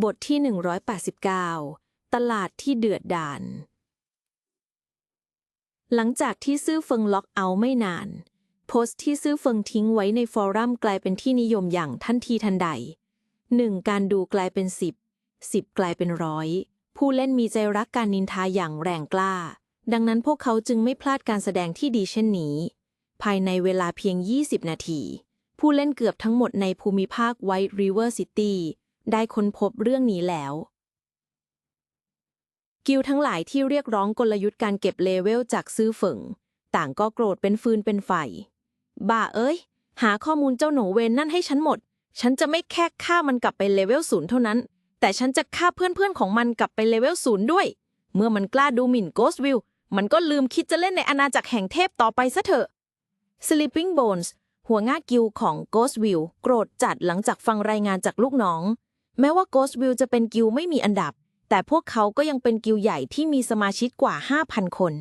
บทที่ 189 ตลาดที่เดือดดาลหลังจากที่ซื่อเฟิงล็อกเอาท์ไม่นาน โพสต์ที่ซื่อเฟิงทิ้งไว้ในฟอรัมกลายเป็นที่นิยมอย่างทันทีทันใด 1. การดูกลายเป็น 10 10 กลายเป็นร้อยผู้เล่นมีใจรักการนินทาอย่างแรงกล้า ดังนั้นพวกเขาจึงไม่พลาดการแสดงที่ดีเช่นนี้ ภายในเวลาเพียง 20 นาที ผู้เล่นเกือบทั้งหมดในภูมิภาคไวท์ริเวอร์ซิตี้ ได้ค้นพบเรื่องนี้แล้ว กิลทั้งหลายที่เรียกร้องกลยุทธ์การเก็บเลเวลจากซื้อฝิงต่างก็โกรธเป็นฟืนเป็นไฟ บ้าเอ้ย หาข้อมูลเจ้าหนูเวนนั่นให้ฉันหมด ฉันจะไม่แค่ฆ่ามันกลับไปเลเวลศูนย์เท่านั้น แต่ฉันจะฆ่าเพื่อนๆของมันกลับไปเลเวลศูนย์ด้วย เมื่อมันกล้าดูหมิ่นโกสวิลมันก็ลืมคิดจะเล่นในอาณาจักรแห่งเทพต่อไปซะเถอะ Sleeping Bones หัวหน้ากิลของ Ghostwill โกรธจัดหลังจากฟังรายงานจากลูกน้อง แม้ว่า Ghostwill จะเป็นกิลไม่มีอันดับ แต่พวกเขาก็ยังเป็นกิลใหญ่ที่มีสมาชิกกว่า 5,000 คน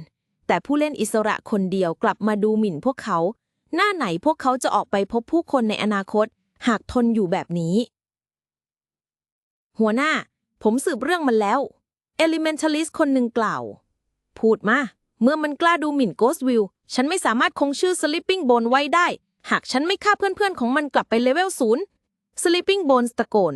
แต่ผู้เล่นอิสระคนเดียวกลับมาดูหมิ่นพวกเขา หน้าไหนพวกเขาจะออกไปพบผู้คนในอนาคต หากทนอยู่แบบนี้ หัวหน้า ผมสืบเรื่องมันแล้ว Elementalist คนหนึ่งกล่าว พูดมา เมื่อมันกล้าดูหมิ่น Ghostwill ฉันไม่สามารถคงชื่อ Sleeping Bone ไว้ได้ หากฉันไม่ฆ่าเพื่อนๆของมันกลับไปเลเวลศูนย์ Sleeping Bones ตะโกน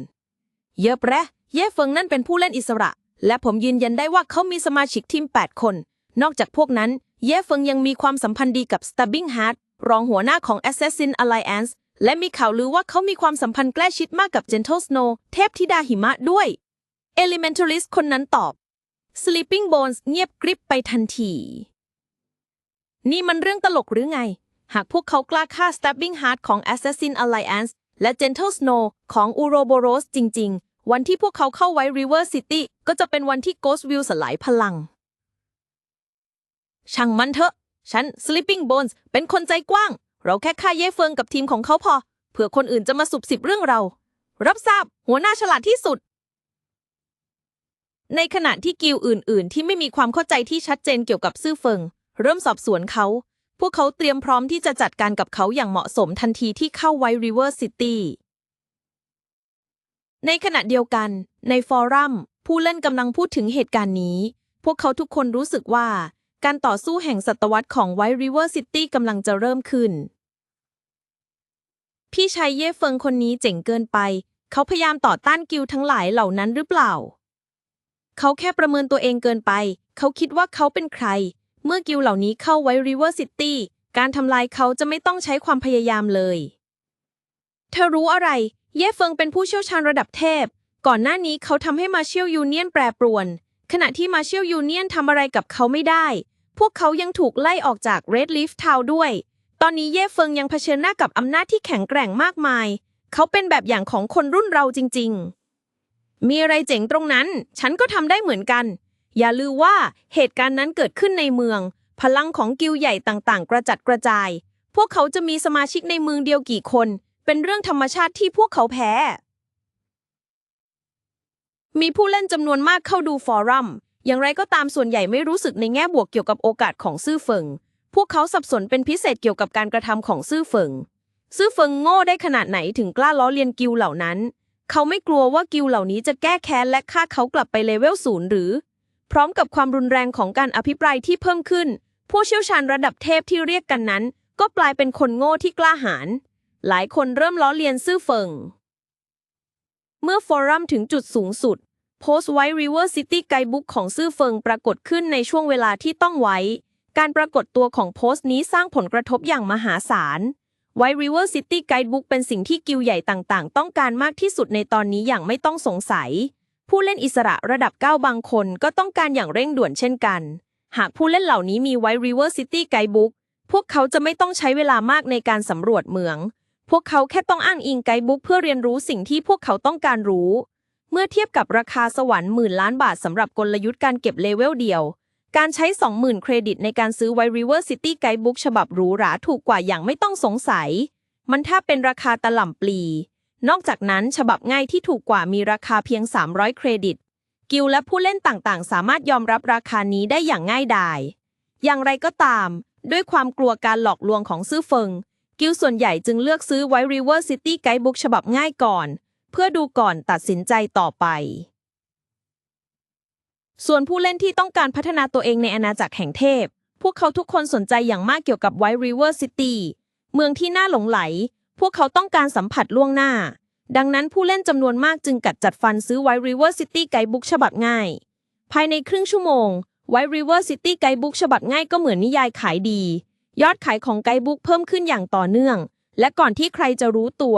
เยอะแปะเย่เฟิงนั่นเป็นผู้เล่นอิสระ และผมยืนยันได้ว่าเขามีสมาชิกทีม 8 คน นอกจากพวกนั้น เย่เฟิงยังมีความสัมพันธ์ดีกับ Stabbing Heart รองหัวหน้าของ Assassin Alliance และมีข่าวลือว่าเขามีความสัมพันธ์ใกล้ชิดมากกับ Gentle Snow เทพธิดาหิมะด้วย Elementalist คนนั้นตอบ Sleeping Bones เงียบกริบไปทันที นี่มันเรื่องตลกหรือไง หากพวกเขากล้าฆ่า Stabbing Heart ของ Assassin Alliance และ Gentle Snow ของ Uroboros จริง ๆ วันที่พวกเขาเข้าไว้ River City ก็จะเป็นวันที่ Ghostwill สลายพลัง ช่างมันเถอะ ฉัน Sleeping Bones เป็นคนใจกว้าง เราแค่ฆ่าเย่เฟิงกับทีมของเขาพอ เผื่อคนอื่นจะมาสุบสิบเรื่องเรา รับทราบ หัวหน้าฉลาดที่สุด ในขณะที่กิลอื่น ๆ ที่ไม่มีความเข้าใจที่ชัดเจนเกี่ยวกับซื่อเฟิง เริ่มสอบสวนเขา พวกเขาเตรียมพร้อมที่จะจัดการกับเขาอย่างเหมาะสมทันทีที่เข้าไว้ River City ในขณะเดียวกัน ในฟอรัม ผู้เล่นกำลังพูดถึงเหตุการณ์นี้ พวกเขาทุกคนรู้สึกว่า การต่อสู้แห่งศตวรรษของไว River City กำลังจะเริ่มขึ้น พี่ชายเย่เฟิงคนนี้เจ๋งเกินไป เขาพยายามต่อต้านกิลทั้งหลายเหล่านั้นหรือเปล่า เขาแค่ประเมินตัวเองเกินไป เขาคิดว่าเขาเป็นใคร เมื่อกิลเหล่านี้เข้าไว้ River City การทำลายเขาจะไม่ต้องใช้ความพยายามเลย เธอรู้อะไร เย่เฟิงเป็นผู้เชี่ยวชาญระดับเทพ ก่อนหน้านี้เขาทำให้มาเชียลยูเนียนแปรปรวน ขณะที่มาเชียลยูเนียนทำอะไรกับเขาไม่ได้ พวกเขายังถูกไล่ออกจาก Red Leaf Town ด้วย ตอนนี้เย่เฟิงยังเผชิญหน้ากับอำนาจที่แข็งแกร่งมากมาย เขาเป็นแบบอย่างของคนรุ่นเราจริง ๆ มีอะไรเจ๋งตรงนั้น ฉันก็ทำได้เหมือนกัน อย่าลืมว่าเหตุการณ์นั้นเกิดขึ้นในเมือง พลังของกิลใหญ่ต่างๆ กระจัดกระจาย พวกเขาจะมีสมาชิกในเมืองเดียวกี่คน เป็นเรื่องธรรมชาติที่พวกเขาแพ้ มีผู้เล่นจำนวนมากเข้าดูฟอรัม อย่างไรก็ตามส่วนใหญ่ไม่รู้สึกในแง่บวกเกี่ยวกับโอกาสของซื่อเฟิง พวกเขาสับสนเป็นพิเศษเกี่ยวกับการกระทำของซื่อเฟิง ซื่อเฟิงโง่ได้ขนาดไหนถึงกล้าล้อเลียนกิลเหล่านั้น เขาไม่กลัวว่ากิลเหล่านี้จะแก้แค้นและฆ่าเขากลับไปเลเวลศูนย์หรือ พร้อมกับความรุนแรงของการอภิปรายที่เพิ่มขึ้น ผู้เชี่ยวชาญระดับเทพที่เรียกกันนั้น ก็กลายเป็นคนโง่ที่กล้าหาญหลายคนเริ่มล้อเลียนซื่อเฟิง เมื่อฟอรัมถึงจุดสูงสุด โพสต์ไว้ River City Guidebook ของซื่อเฟิงปรากฏขึ้นในช่วงเวลาที่ต้องไว้ การปรากฏตัวของโพสต์นี้สร้างผลกระทบอย่างมหาศาล ไว้ River City Guidebook เป็นสิ่งที่กิลใหญ่ต่างๆ ต้องการมากที่สุดในตอนนี้อย่างไม่ต้องสงสัย ผู้เล่นอิสระระดับ 9 บางคนก็ต้องการอย่างเร่งด่วนเช่นกัน หากผู้เล่นเหล่านี้มีไว้ River City Guidebook พวกเขาจะไม่ต้องใช้เวลามากในการสำรวจเมือง พวกเขาแค่ต้องอ้างอิงไกด์บุ๊กเพื่อเรียนรู้สิ่งที่พวกเขาต้องการรู้ เมื่อเทียบกับราคาสวรรค์หมื่นล้านบาทสำหรับกลยุทธ์การเก็บเลเวลเดียว การใช้ 20,000 เครดิตในการซื้อไว River City Guidebook ฉบับหรูหราถูกกว่าอย่างไม่ต้องสงสัย มันถ้าเป็นราคาตล่ำปลี นอกจากนั้น ฉบับง่ายที่ถูกกว่ามีราคาเพียง 300 เครดิต กิลและผู้เล่นต่างๆ สามารถยอมรับราคานี้ได้อย่างง่ายดาย อย่างไรก็ตาม ด้วยความกลัวการหลอกลวงของซื่อเฟิง กิลส่วนใหญ่จึงเลือกซื้อไว้ River City Guidebook ฉบับง่ายก่อน เพื่อดูก่อนตัดสินใจต่อไป ส่วนผู้เล่นที่ต้องการพัฒนาตัวเองในอาณาจักรแห่งเทพ พวกเขาทุกคนสนใจอย่างมากเกี่ยวกับ White River City เมืองที่น่าหลงไหล พวกเขาต้องการสัมผัสล่วงหน้า ดังนั้นผู้เล่นจำนวนมากจึงกัดจัดฟันซื้อ White River City Guidebook ฉบับง่าย ภายในครึ่งชั่วโมง White River City Guidebook ฉบับง่ายก็เหมือนนิยายขายดี ยอดขายของไกด์บุ๊กเพิ่มขึ้นอย่างต่อเนื่อง และก่อนที่ใครจะรู้ตัว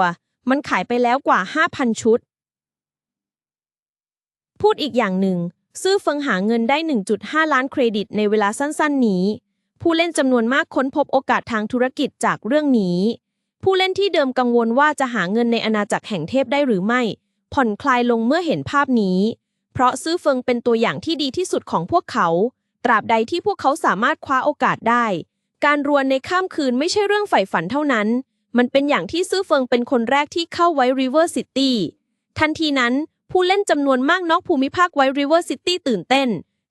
มันขายไปแล้วกว่า 5,000 ชุด พูดอีกอย่างหนึ่ง ซื้อเฟิงหาเงินได้ 1.5 ล้านเครดิตในเวลาสั้นๆ นี้ ผู้เล่นจำนวนมากค้นพบโอกาสทางธุรกิจจากเรื่องนี้ ผู้เล่นที่เดิมกังวลว่าจะหาเงินในอาณาจักรแห่งเทพได้หรือไม่ ผ่อนคลายลงเมื่อเห็นภาพนี้ เพราะซื้อเฟิงเป็นตัวอย่างที่ดีที่สุดของพวกเขา ตราบใดที่พวกเขาสามารถคว้าโอกาสได้ การรวนในข้ามคืนไม่ใช่เรื่องใฝ่ฝันเท่านั้น มันเป็นอย่างที่ซื้อเฟิงเป็นคนแรกที่เข้าไว้ River City ทันทีนั้นผู้เล่นจำนวนมากนอกภูมิภาคไว้ River City ตื่นเต้น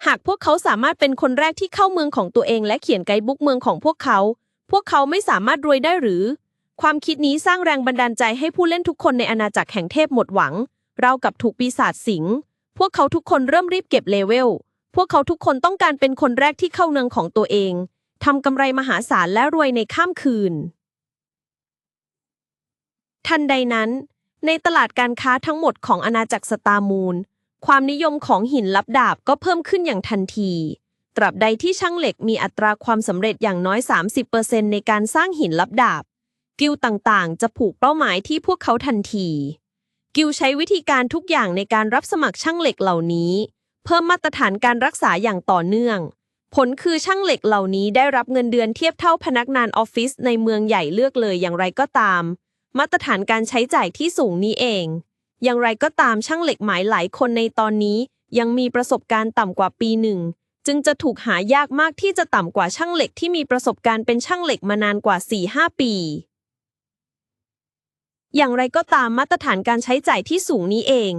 หากพวกเขาสามารถเป็นคนแรกที่เข้าเมืองของตัวเองและเขียนไกด์บุ๊กเมืองของพวกเขา พวกเขาไม่สามารถรวยได้หรือ ความคิดนี้สร้างแรงบันดาลใจให้ผู้เล่นทุกคนในอาณาจักรแห่งเทพหมดหวัง เรากับถูกปีศาจสิง พวกเขาทุกคนเริ่มรีบเก็บเลเวล พวกเขาทุกคนต้องการเป็นคนแรกที่เข้าเมืองของตัวเอง ทำกำไรมหาศาลและรวยในข้ามคืน ทันใดนั้น ในตลาดการค้าทั้งหมดของอาณาจักรสตามูล ความนิยมของหินลับดาบก็เพิ่มขึ้นอย่างทันทีตราบใดที่ช่างเหล็กมีอัตราความสำเร็จอย่างน้อย 30%ในการสร้างหินลับดาบ กิลต่างๆ จะผูกเป้าหมายที่พวกเขาทันที กิลใช้วิธีการทุกอย่างในการรับสมัครช่างเหล็กเหล่านี้ เพิ่มมาตรฐานการรักษาอย่างต่อเนื่อง ผลคือช่างเหล็กเหล่านี้ได้รับเงินเดือนเทียบเท่าพนักงานออฟฟิศในเมืองใหญ่เลือกเลยอย่างไรก็ตาม มาตรฐานการใช้จ่ายที่สูงนี้เอง อย่างไรก็ตามช่างเหล็กหมายหลายคนในตอนนี้ ยังมีประสบการณ์ต่ำกว่าปีหนึ่งจึงจะถูกหายากมากที่จะต่ำกว่าช่างเหล็กที่มีประสบการณ์เป็นช่างเหล็กมานานกว่า 4-5 ปี อย่างไรก็ตามมาตรฐานการใช้จ่ายที่สูงนี้เอง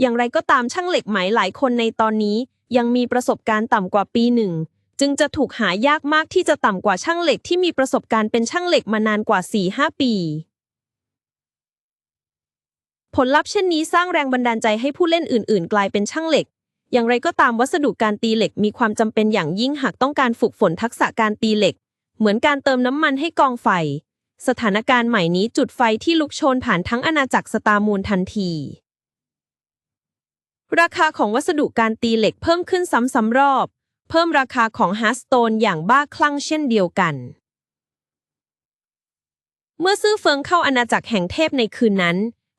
อย่างไรก็ตามช่างเหล็กหมหลายคนในตอนนี้ ยังมีประสบการณ์ต่ำกว่าปีหนึ่งจึงจะถูกหายากมากที่จะต่ำกว่าช่างเหล็กที่มีประสบการณ์เป็นช่างเหล็กมานานกว่า 4-5 ปี ผลลัพธ์เช่นนี้สร้างแรงบันดาลใจให้ผู้เล่นอื่น ๆ กลายเป็นช่างเหล็ก อย่างไรก็ตามวัสดุการตีเหล็กมีความจำเป็นอย่างยิ่งหากต้องการฝึกฝนทักษะการตีเหล็ก เหมือนการเติมน้ำมันให้กองไฟ สถานการณ์ใหม่นี้จุดไฟที่ลุกโชนผ่านทั้งอาณาจักรสตาร์มูลทันที ราคาของวัสดุการตีเหล็กเพิ่มขึ้นซ้ำๆรอบ เพิ่มราคาของฮาร์สโตนอย่างบ้าคลั่งเช่นเดียวกัน เมื่อซื้อเฟิงเข้าอาณาจักรแห่งเทพในคืนนั้น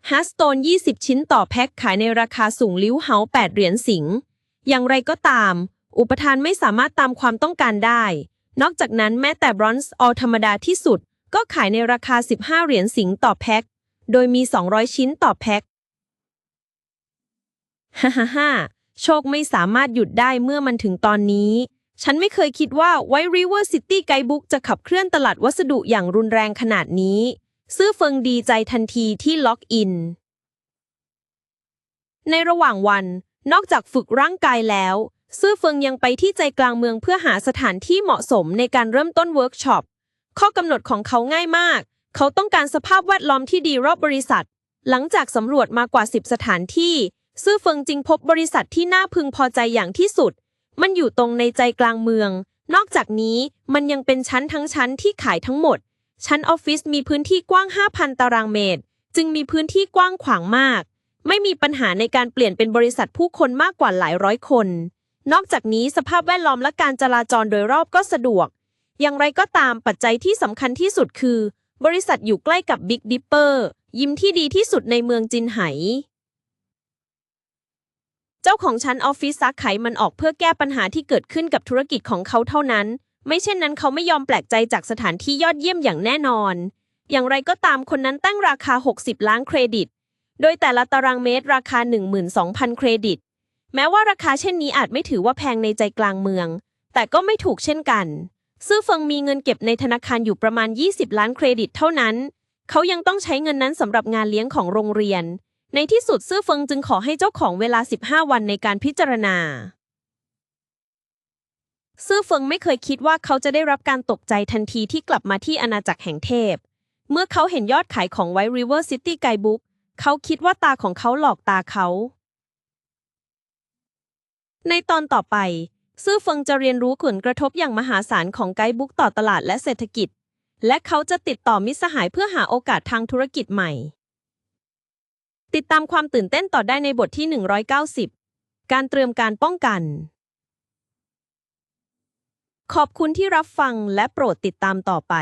ฮาร์สโตน 20 ชิ้นต่อแพ็คขายในราคาสูงลิ้วเฮา8เหรียญสิง อย่างไรก็ตาม อุปทานไม่สามารถตามความต้องการได้ นอกจากนั้นแม้แต่บรอนซ์ออลธรรมดาที่สุด ก็ขายในราคา 15 เหรียญสิงต่อแพ็ค โดยมี 200 ชิ้นต่อแพ็คฮ่าฮ่าฮ่าโชคไม่สามารถหยุดได้เมื่อมันถึงตอนนี้ ฉันไม่เคยคิดว่า White River City Guidebook จะขับเคลื่อนตลาดวัสดุอย่างรุนแรงขนาดนี้ ซื่อเฟิงดีใจทันทีที่ล็อกอิน ในระหว่างวัน นอกจากฝึกร่างกายแล้ว ซื่อเฟิงยังไปที่ใจกลางเมืองเพื่อหาสถานที่เหมาะสมในการเริ่มต้นเวิร์กช็อป ข้อกำหนดของเขาง่ายมาก เขาต้องการสภาพแวดล้อมที่ดีรอบบริษัท หลังจากสำรวจมากว่า 10 สถานที่ ซื่อเฟิงจึงพบบริษัทที่น่าพึงพอใจอย่างที่สุด มันอยู่ตรงในใจกลางเมือง นอกจากนี้มันยังเป็นชั้นทั้งชั้นที่ขายทั้งหมด ชั้นออฟฟิศมีพื้นที่กว้าง 5,000 ตารางเมตร จึงมีพื้นที่กว้างขวางมาก ไม่มีปัญหาในการเปลี่ยนเป็นบริษัทผู้คนมากกว่าหลายร้อยคน นอกจากนี้สภาพแวดล้อมและการจราจรโดยรอบก็สะดวก อย่างไรก็ตามปัจจัยที่สำคัญที่สุดคือ บริษัทอยู่ใกล้กับบิ๊กดิปเปอร์ยิมที่ดีที่สุดในเมืองจินไห เจ้าของชั้นออฟฟิศซักไขมันออกเพื่อแก้ปัญหาที่เกิดขึ้นกับธุรกิจของเขาเท่านั้น ไม่เช่นนั้นเขาไม่ยอมแปลกใจจากสถานที่ยอดเยี่ยมอย่างแน่นอน อย่างไรก็ตามคนนั้นตั้งราคา 60 ล้านเครดิต โดยแต่ละตารางเมตรราคา 12,000 เครดิต แม้ว่าราคาเช่นนี้อาจไม่ถือว่าแพงในใจกลางเมือง แต่ก็ไม่ถูกเช่นกัน ซื่อเฟิงมีเงินเก็บในธนาคารอยู่ประมาณ 20 ล้านเครดิตเท่านั้น เขายังต้องใช้เงินนั้นสำหรับงานเลี้ยงของโรงเรียน ในที่สุดซื่อเฟิงจึงขอให้เจ้าของเวลา 15 วันในการพิจารณา ซื่อเฟิงไม่เคยคิดว่าเขาจะได้รับการตกใจทันทีที่กลับมาที่อาณาจักรแห่งเทพ เมื่อเขาเห็นยอดขายของ White River City Guidebook เขาคิดว่าตาของเขาหลอกตาเขา ในตอนต่อไป ซื่อเฟิงจะเรียนรู้ผลกระทบอย่างมหาศาลของไกด์บุ๊กต่อตลาดและเศรษฐกิจ และเขาจะติดต่อมิสหายเพื่อหาโอกาสทางธุรกิจใหม่ ติดตามความตื่นเต้นต่อได้ในบทที่ 190 การเตรียมการป้องกัน ขอบคุณที่รับฟังและโปรดติดตามต่อไป